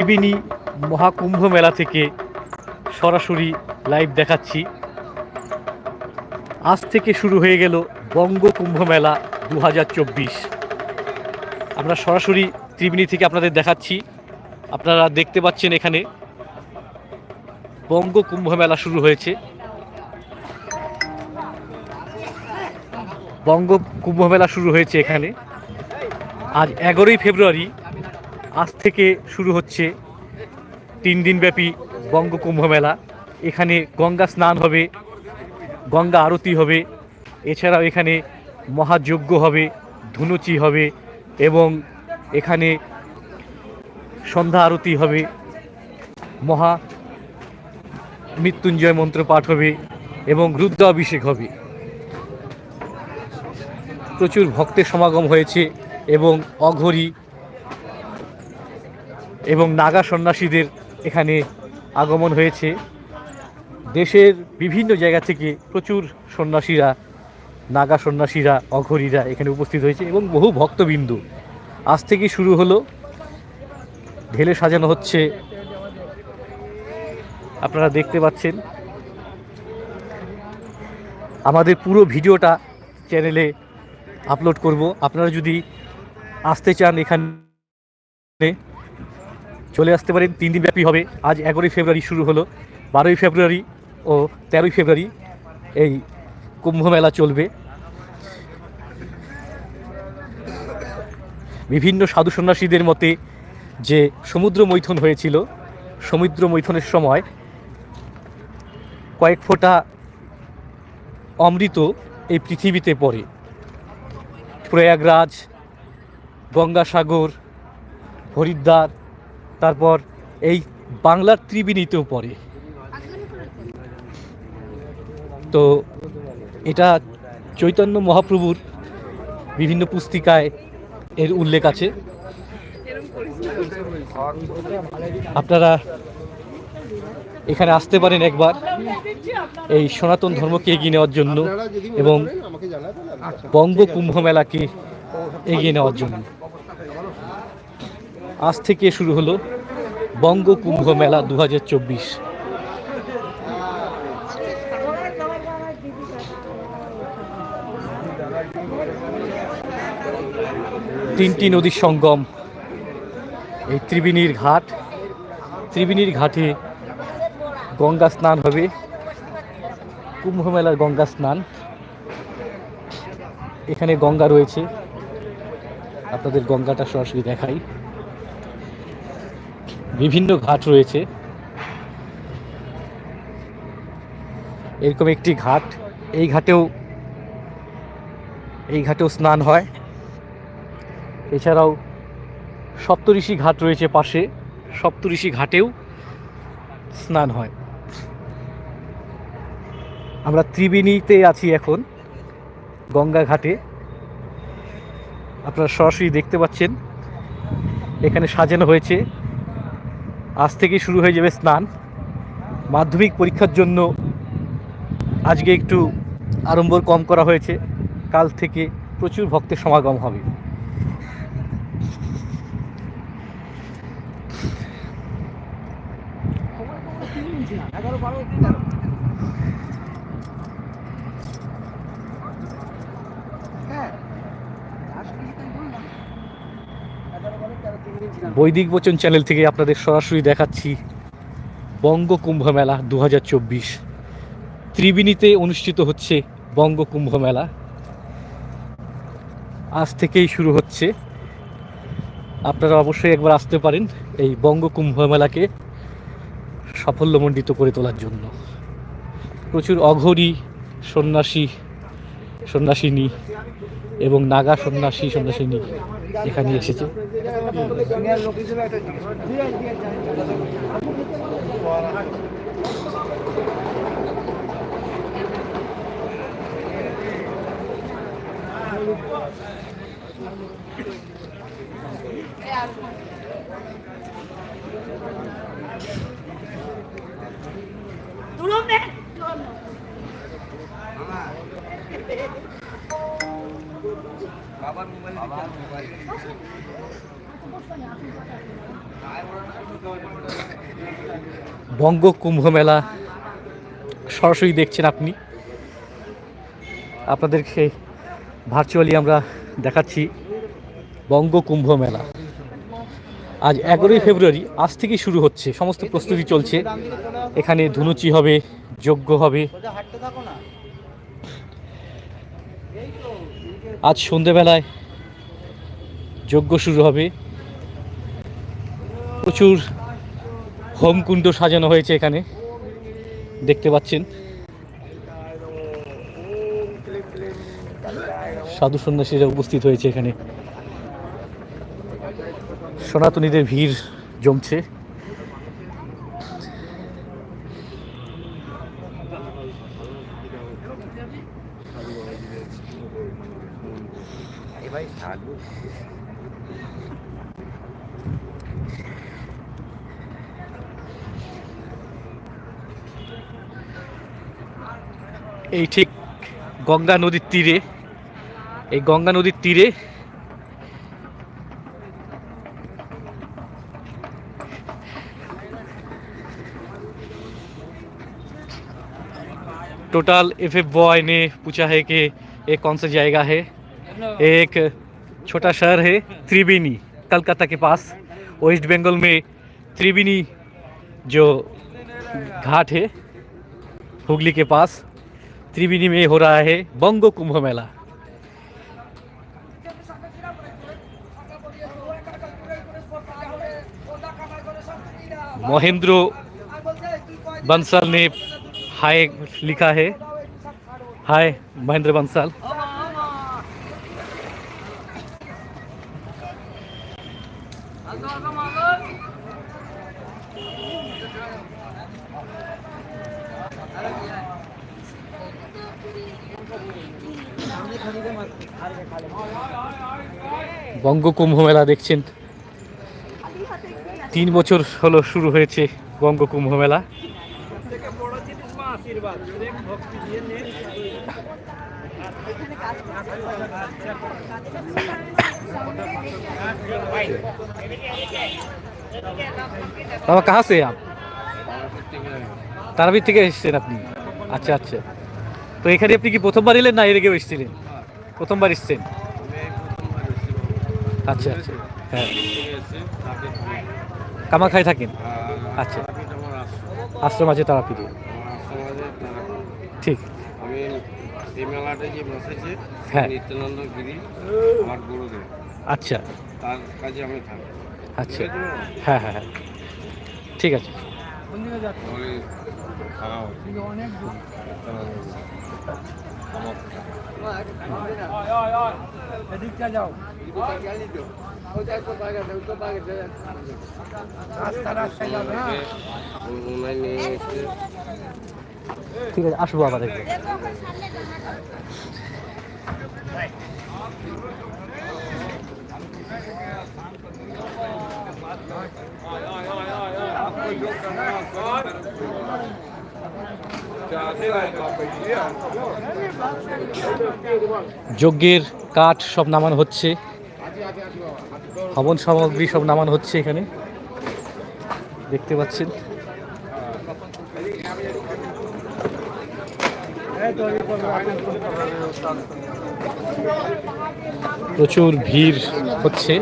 ত্রিবেণী মহাকুম্ভ মেলা থেকে সরাসরি লাইভ দেখাচ্ছি। আজ থেকে শুরু হয়ে গেল বঙ্গ কুম্ভ মেলা দু আমরা সরাসরি ত্রিবেণী থেকে আপনাদের দেখাচ্ছি। আপনারা দেখতে পাচ্ছেন এখানে বঙ্গ কুম্ভ মেলা শুরু হয়েছে। বঙ্গ কুম্ভ মেলা শুরু হয়েছে এখানে। আজ এগারোই ফেব্রুয়ারি আজ থেকে শুরু হচ্ছে তিন দিনব্যাপী বঙ্গ কুম্ভ মেলা। এখানে গঙ্গা স্নান হবে, গঙ্গা আরতি হবে, এছাড়াও এখানে মহাযজ্ঞ হবে, ধুনুচি হবে এবং এখানে সন্ধ্যা আরতি হবে, মহা মৃত্যুঞ্জয় মন্ত্র পাঠ হবে এবং রুদ্র অভিষেক হবে। প্রচুর ভক্তের সমাগম হয়েছে এবং অঘরি এবং নাগা সন্ন্যাসীদের এখানে আগমন হয়েছে। দেশের বিভিন্ন জায়গা থেকে প্রচুর সন্ন্যাসীরা, নাগা সন্ন্যাসীরা, অঘরীরা এখানে উপস্থিত হয়েছে এবং বহু ভক্তবিন্দু। আজ থেকে শুরু হলো। ঢেলে সাজানো হচ্ছে। আপনারা দেখতে পাচ্ছেন। আমাদের পুরো ভিডিওটা চ্যানেলে আপলোড করব। আপনারা যদি আসতে চান এখানে চলে আসতে পারেন, তিন দিন ব্যাপী হবে। আজ এগারোই ফেব্রুয়ারি শুরু হলো। বারোই ফেব্রুয়ারি ও তেরোই ফেব্রুয়ারি এই কুম্ভ মেলা চলবে। বিভিন্ন সাধু সন্ন্যাসীদের মতে যে সমুদ্র মৈথন হয়েছিল, সমুদ্র মৈথনের সময় কয়েক ফোঁটা অমৃত এই পৃথিবীতে পড়ে। প্রয়াগরাজ, গঙ্গাসাগর, হরিদ্বার তারপর এই বাংলার ত্রিবেণীতেও পড়ে। তো এটা চৈতন্য মহাপ্রভুর বিভিন্ন পুস্তিকায় এর উল্লেখ আছে। আপনারা এখানে আসতে পারেন একবার এই সনাতন ধর্মকে এগিয়ে নেওয়ার জন্য এবং বঙ্গ কুম্ভ মেলাকে এগিয়ে নেওয়ার জন্য। আজ থেকে শুরু হলো বঙ্গ কুম্ভ মেলা দু তিনটি নদীর সঙ্গম, এই ত্রিবেণীর ঘাট। ত্রিবেণীর ঘাটে গঙ্গা স্নান হবে। কুম্ভ মেলার গঙ্গা স্নান। এখানে গঙ্গা রয়েছে। আপনাদের গঙ্গাটা সরাসরি দেখাই। বিভিন্ন ঘাট রয়েছে। এরকম একটি ঘাট, এই ঘাটেও এই ঘাটেও স্নান হয়। এছাড়াও সপ্তঋষি ঘাট রয়েছে পাশে, সপ্তঋষি ঘাটেও স্নান হয়। আমরা ত্রিবেণীতে আছি এখন, গঙ্গা ঘাটে। আপনারা সরাসরি দেখতে পাচ্ছেন, এখানে সাজানো হয়েছে। আজ থেকে শুরু হয়ে যাবে স্নান। মাধ্যমিক পরীক্ষার জন্য আজকে একটু আড়ম্বর কম করা হয়েছে। কাল থেকে প্রচুর ভক্তের সমাগম হবে। বৈদিক বচন চ্যানেল থেকে আপনাদের সরাসরি দেখাচ্ছি বঙ্গ কুম্ভ মেলা দু ত্রিবেণীতে অনুষ্ঠিত হচ্ছে বঙ্গ কুম্ভ মেলা। আজ থেকেই শুরু হচ্ছে। আপনারা অবশ্যই একবার আসতে পারেন এই বঙ্গ কুম্ভ মেলাকে সাফল্যমণ্ডিত করে তোলার জন্য। প্রচুর অঘরী সন্ন্যাসী, সন্ন্যাসিনী এবং নাগা সন্ন্যাসী, সন্ন্যাসিনী এখানে এসেছে। Turun বঙ্গ কুম্ভ মেলা সরাসরি দেখছেন আপনি। আপনাদেরকে ভার্চুয়ালি আমরা দেখাচ্ছি বঙ্গ কুম্ভ মেলা আজ এগারোই ফেব্রুয়ারি, আজ থেকেই শুরু হচ্ছে, সমস্ত প্রস্তুতি চলছে। এখানে ধুনুচি হবে, যজ্ঞ হবে। আজ সন্ধেবেলায় যজ্ঞ শুরু হবে। প্রচুর হোমকুণ্ড সাজানো হয়েছে এখানে। দেখতে পাচ্ছেন। সাধু সন্ন্যাসীরা উপস্থিত হয়েছে এখানে। সনাতনীদের ভিড় জমছে। এই ঠিক গঙ্গা নদীর তীরে এই গঙ্গা নদীর তীরে टोटल एफ एफ बॉय ने पूछा है कि ये कौन सा जाएगा है एक छोटा शहर है त्रिवेणी कलकत्ता के पास वेस्ट बंगाल में त्रिवेणी जो घाट है हुगली के पास त्रिवेणी में हो रहा है बंगो कुंभ मेला। महेंद्र बंसल ने हाय लिखा है। हाय महेंद्र बंसल। বঙ্গ কুম্ভ মেলা দেখছেন। তিন বছর হলো শুরু হয়েছে বঙ্গ কুম্ভ মেলা। বাবা, কাহা সে তারাপীঠ থেকে এসেছেন আপনি? আচ্ছা আচ্ছা। তো এখানে আপনি কি প্রথমবার এলেন না এর আগেও এসেছিলেন? প্রথমবার এসেছেন? আচ্ছা আচ্ছা। হ্যাঁ। কামাখায় থাকেন? আচ্ছা। আশ্রম আছে তারাপীঠে? ঠিক। হ্যাঁ। নিত্যানন্দ আচ্ছা। আচ্ছা। হ্যাঁ হ্যাঁ হ্যাঁ। ঠিক আছে। ঠিক আছে আসব আবার একবার যজ্ঞের কাঠ সব নামানো হচ্ছে। হবন সামগ্রী সব নামানো হচ্ছে এখানে। দেখতে পাচ্ছেন। প্রচুর ভিড় হচ্ছে।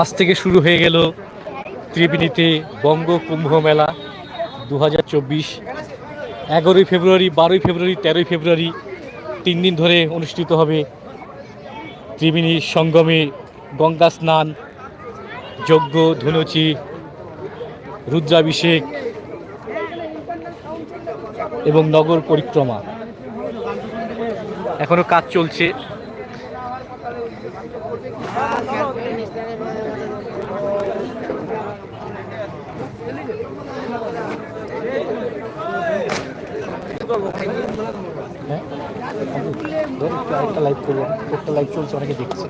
আজ থেকে শুরু হয়ে গেল ত্রিবেণীতে বঙ্গ কুম্ভ মেলা দু হাজার চব্বিশ। এগারোই ফেব্রুয়ারি, বারোই ফেব্রুয়ারি, তেরোই ফেব্রুয়ারি তিন দিন ধরে অনুষ্ঠিত হবে ত্রিবেণী সঙ্গমে গঙ্গা স্নান, যজ্ঞ, ধুনুচি, রুদ্রাভিষেক এবং নগর পরিক্রমা। এখনও কাজ চলছে। ধর লাইভ একটা লাইভ চলছে অনেকে দেখছে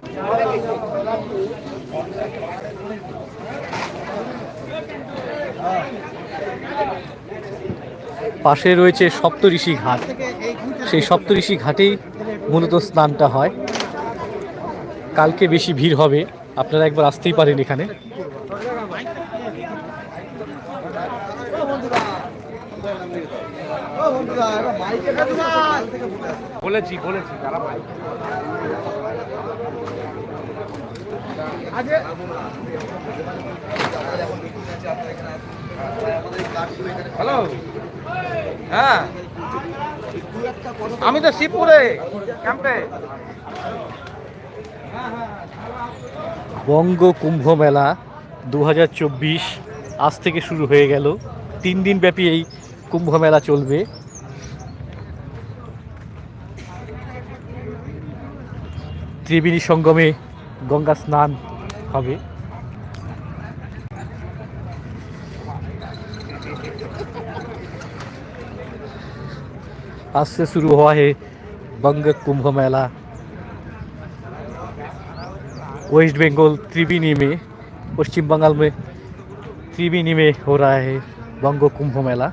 পাশে রয়েছে সপ্তঋষি ঘাট। সেই সপ্তঋষি ঘাটেই মূলত স্নানটা হয়। কালকে বেশি ভিড় হবে। আপনারা একবার আসতেই পারেন এখানে। বলেছি বলেছি তারা ভাই। হ্যালো। হ্যাঁ। আমি তো শিবপুরে ক্যাম্পে। বঙ্গ কুম্ভ মেলা দু হাজার চব্বিশ আজ থেকে শুরু হয়ে গেল। তিন দিন ব্যাপী এই কুম্ভ মেলা চলবে। ত্রিবেণী সঙ্গমে গঙ্গা স্নান হবে आज से शुरू हुआ है बंग कुंभ मेला वेस्ट बंगाल त्रिवेणी में पश्चिम बंगाल में त्रिवेणी में हो रहा है बंग कुंभ मेला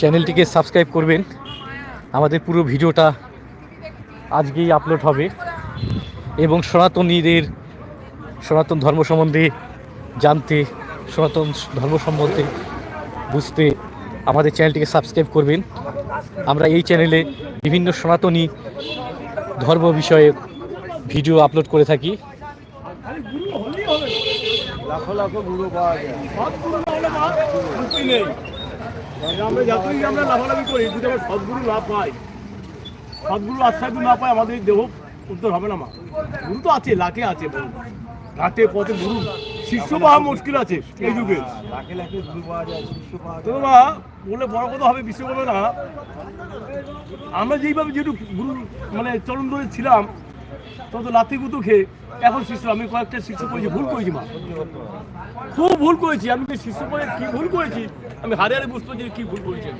চ্যানেলটিকে সাবস্ক্রাইব করবেন। আমাদের পুরো ভিডিওটা আজকেই আপলোড হবে। এবং সনাতনীদের, সনাতন ধর্ম সম্বন্ধে জানতে, সনাতন ধর্ম সম্বন্ধে বুঝতে আমাদের চ্যানেলটিকে সাবস্ক্রাইব করবেন। আমরা এই চ্যানেলে বিভিন্ন সনাতনী ধর্ম বিষয়ে ভিডিও আপলোড করে থাকি। গুরু পাওয়া যায়। আমরা যতই আমরা লাফালাফি করি যদি আমরা সদ্গুরু না পাই সদ্গুরু আশ্রয় না পাই আমাদের দেহ উত্তর হবে না মা। গুরু তো আছে লাখে আছে বলুন। ঘাটে পথে গুরু শিষ্য পাওয়া মুশকিল আছে এই যুগে। তো মা বলে বড় কথা হবে বিশ্ব না। আমরা যেইভাবে যেটু গুরু মানে চরণ ধরে ছিলাম তত লাথি গুতো খেয়ে এখন শিষ্য আমি কয়েকটা শিষ্য করেছি, ভুল করেছি মা খুব ভুল করেছি, আমি শিষ্য করে কি ভুল করেছি, আমি হারে হারে বুঝতে পারছি কি ভুল করেছি।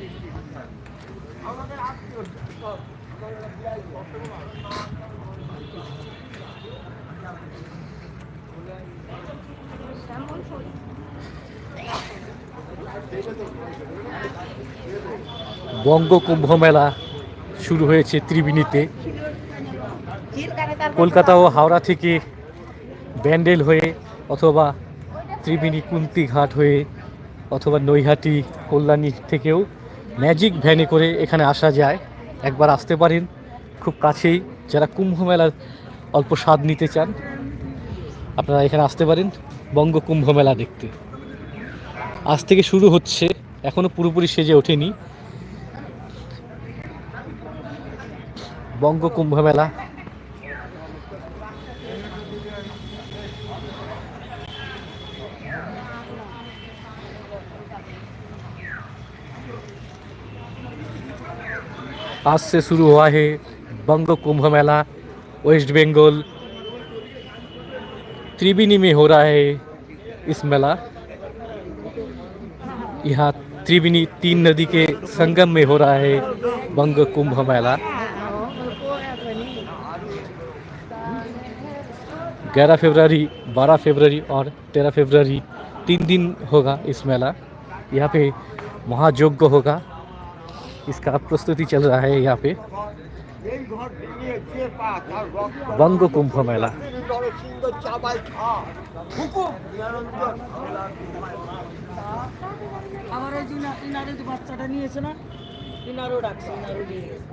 বঙ্গ কুম্ভ মেলা শুরু হয়েছে ত্রিবেণীতে কলকাতা ও হাওড়া থেকে ব্যান্ডেল হয়ে অথবা ত্রিবেণী কুন্তি ঘাট হয়ে অথবা নৈহাটি কল্যাণী থেকেও ম্যাজিক ভ্যানে করে এখানে আসা যায়। একবার আসতে পারেন খুব কাছেই। যারা কুম্ভ মেলার অল্প স্বাদ নিতে চান আপনারা এখানে আসতে পারেন বঙ্গ কুম্ভ মেলা দেখতে। আজ থেকে শুরু হচ্ছে এখনও পুরোপুরি সেজে ওঠেনি। বঙ্গ কুম্ভ মেলা आज से शुरू हुआ है बंग कुंभ मेला, वेस्ट बंगाल। त्रिवेणी में हो रहा है इस मेला। यहाँ त्रिवेणी तीन नदी के संगम में हो रहा है बंग कुंभ मेला। ग्यारह फरवरी, बारह फरवरी और तेरह फरवरी तीन दिन होगा इस मेला। यहाँ पे महायज्ञ होगा। इसका प्रस्तुति चल रहा है यहाँ पे बंग कुंभ मेला আমার ওই যে না- ইনারে যে বাচ্চাটা নিয়েছে না ইনারও ডাকছে ইনারও নিয়ে গেছে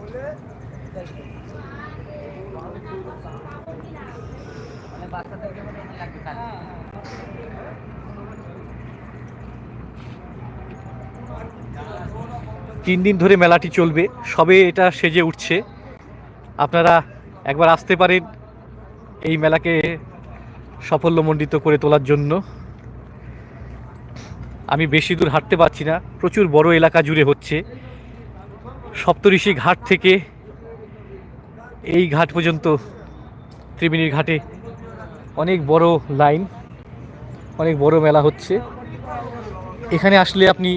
তিন দিন ধরে মেলাটি চলবে, সবে এটা সেজে উঠছে। আপনারা একবার আসতে পারেন এই মেলাকে সাফল্যমণ্ডিত করে তোলার জন্য। আমি বেশি দূর হাঁটতে পারছি না, প্রচুর বড় এলাকা জুড়ে হচ্ছে। সপ্তঋষি ঘাট থেকে এই ঘাট পর্যন্ত ত্রিবেণীর ঘাটে অনেক বড় লাইন, অনেক বড় মেলা হচ্ছে। এখানে আসলে আপনি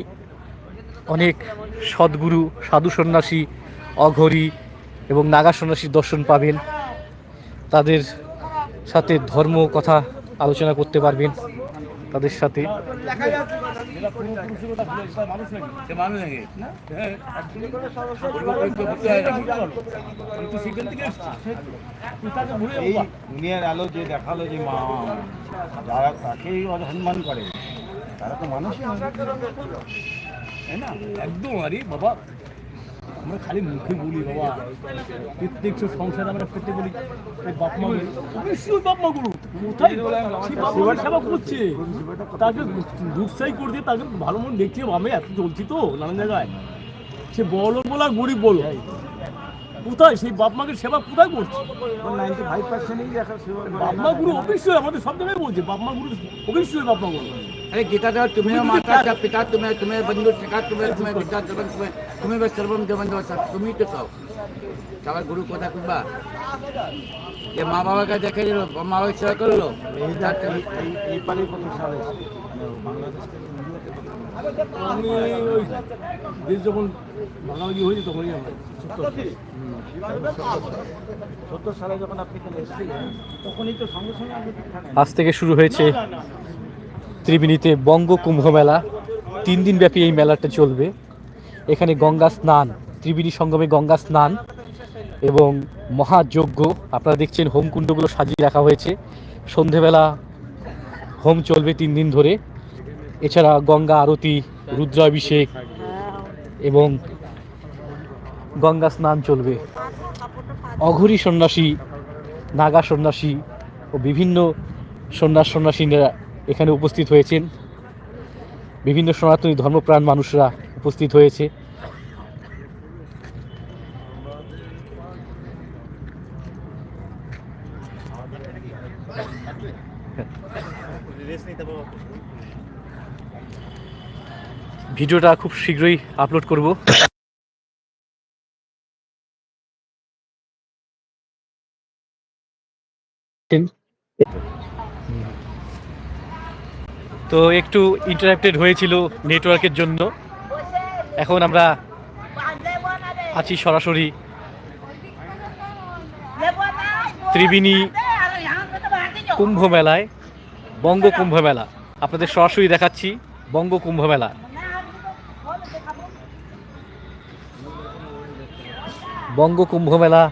অনেক সদ্গুরু, সাধু সন্ন্যাসী, অঘরী এবং নাগা সন্ন্যাসীর দর্শন পাবেন তাদের সাথে ধর্ম কথা আলোচনা করতে পারবেন তাদের সাথে আলো যে দেখাল যে মা, যারা তাকেই করে, তারা তো মানুষই। তাই না? একদম আরে বাবা। আমরা খালি মুখে বলি বাবা। প্রত্যেক সংসারে আমরা প্রত্যেক বলি। বাপ মা অবশ্যই বাপ মা গুলো কোথায়? সেবা করছে। তাকে দুঃসাই করছে তাকে ভালো মন দেখছে। আমি এত চলছি তো নানান জায়গায়। সে বলো আর গরিব বলো। কোথায়? সেই বাপ মাকে সেবা কোথায় করছে? ওর 95% ই দেখা সেবা করে। বাপ মা গুরু অবশ্যই আমাদের সব জায়গায় বলছে। বাপ মা গুরু অবশ্যই বাপ মা গুরু अरे गीता था तुम्हें माता था पिता तुम्हें तुम्हें बंधु सखा तुम्हें तुम्हें विद्या सर्वम तुम्हें तुम्हें बस सर्वम जबन सब तुम ही तो सब সবার গুরু কথা কুবা যে মা বাবাকে দেখে দিল মা বাবা সেবা করলো এই যা- এই- এই- এই পারে কত সাল এসেছে? মানে বাংলাদেশ থেকে ইন্ডিয়াতে কত সাল? আমি ওই দেশ যখন ভাঙাভাগি হয়েছে তখনই আমরা সত্তর সালে যখন আপনি এখানে এসেছিলেন তখনই তো সঙ্গে সঙ্গে আপনি থাকেন আজ থেকে শুরু হয়েছে ত্রিবেণীতে বঙ্গ কুম্ভ মেলা তিন দিন ব্যাপী এই মেলাটা চলবে। এখানে গঙ্গা স্নান, ত্রিবেণী সঙ্গমে গঙ্গা স্নান এবং মহাযজ্ঞ। আপনারা দেখছেন হোমকুণ্ডগুলো সাজিয়ে রাখা হয়েছে। সন্ধেবেলা হোম চলবে তিন দিন ধরে। এছাড়া গঙ্গা আরতি, রুদ্রাভিষেক এবং গঙ্গা স্নান চলবে। অঘরী সন্ন্যাসী, নাগা সন্ন্যাসী ও বিভিন্ন সন্ন্যাস সন্ন্যাসীরা এখানে উপস্থিত হয়েছেন। বিভিন্ন সনাতনী ধর্মপ্রাণ মানুষরা উপস্থিত হয়েছে। ভিডিওটা খুব শীঘ্রই আপলোড করব। তো একটু ইন্টারাপ্টেড হয়েছিল নেটওয়ার্কের জন্য। এখন আমরা আছি সরাসরি ত্রিবেণী কুম্ভ মেলায় বঙ্গ কুম্ভ মেলা আপনাদের সরাসরি দেখাচ্ছি বঙ্গ কুম্ভ মেলা বঙ্গ কুম্ভ মেলা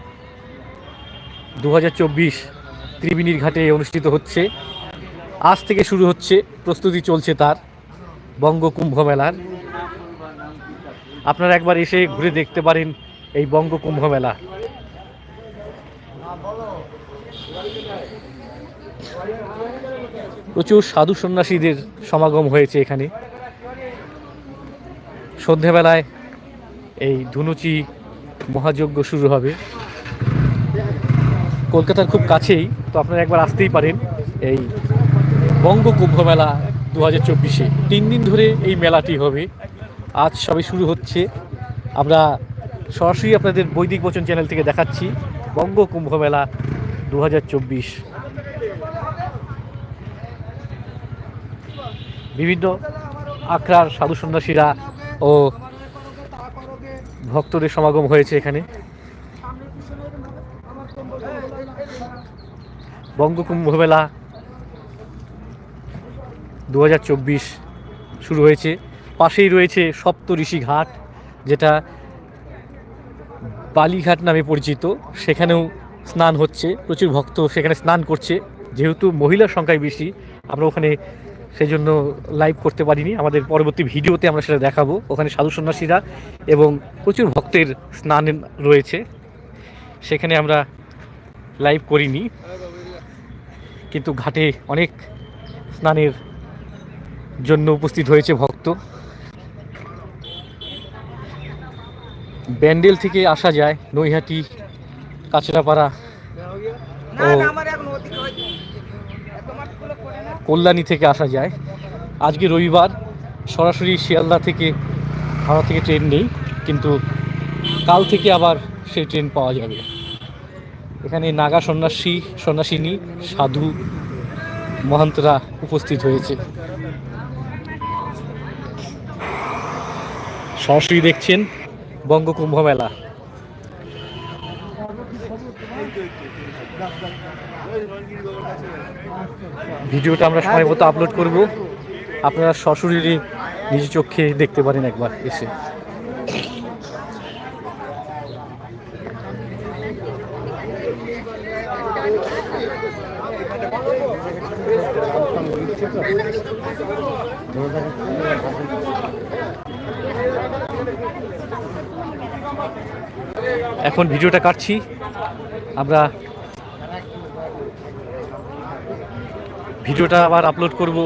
দু ত্রিবেণীর ঘাটে অনুষ্ঠিত হচ্ছে। আজ থেকে শুরু হচ্ছে, প্রস্তুতি চলছে তার বঙ্গ কুম্ভ মেলার। আপনারা একবার এসে ঘুরে দেখতে পারেন এই বঙ্গ কুম্ভ মেলা। প্রচুর সাধু সন্ন্যাসীদের সমাগম হয়েছে এখানে। সন্ধেবেলায় এই ধুনুচি মহাযজ্ঞ শুরু হবে। কলকাতার খুব কাছেই, তো আপনারা একবার আসতেই পারেন এই বঙ্গ কুম্ভ মেলা দু হাজার চব্বিশে। তিন দিন ধরে এই মেলাটি হবে। আজ সবে শুরু হচ্ছে। আমরা সরাসরি আপনাদের বৈদিক বচন চ্যানেল থেকে দেখাচ্ছি বঙ্গ কুম্ভ মেলা দু হাজার চব্বিশ। বিভিন্ন আখড়ার সাধু সন্ন্যাসীরা ও ভক্তদের সমাগম হয়েছে এখানে। বঙ্গকুম্ভ মেলা দু হাজার চব্বিশ শুরু হয়েছে। পাশেই রয়েছে সপ্তঋষি ঘাট, যেটা বালিঘাট নামে পরিচিত। সেখানেও স্নান হচ্ছে, প্রচুর ভক্ত সেখানে স্নান করছে। যেহেতু মহিলার সংখ্যায় বেশি, আমরা ওখানে সেই জন্য লাইভ করতে পারিনি। আমাদের পরবর্তী ভিডিওতে আমরা সেটা দেখাবো। ওখানে সাধু সন্ন্যাসীরা এবং প্রচুর ভক্তের স্নান রয়েছে। সেখানে আমরা লাইভ করিনি। কিন্তু ঘাটে অনেক স্নানের জন্য উপস্থিত হয়েছে ভক্ত। ব্যান্ডেল থেকে আসা যায় নৈহাটি কাঁচরাপাড়া ও কল্যাণী থেকে আসা যায়। আজকে রবিবার সরাসরি শিয়ালদা থেকে হাওড়া থেকে ট্রেন নেই কিন্তু কাল থেকে আবার সেই ট্রেন পাওয়া যাবে। এখানে নাগা সন্ন্যাসী সন্ন্যাসিনী সাধু মহান্তরা উপস্থিত হয়েছে। সরাসরি দেখছেন বঙ্গ কুম্ভ মেলা। ভিডিওটা আমরা সময় মতো আপলোড করব। আপনারা সশরীরে নিজ চোখে দেখতে পারেন একবার এসে। এখন ভিডিওটা কাটছি। আমরা ভিডিওটা আবার আপলোড করব।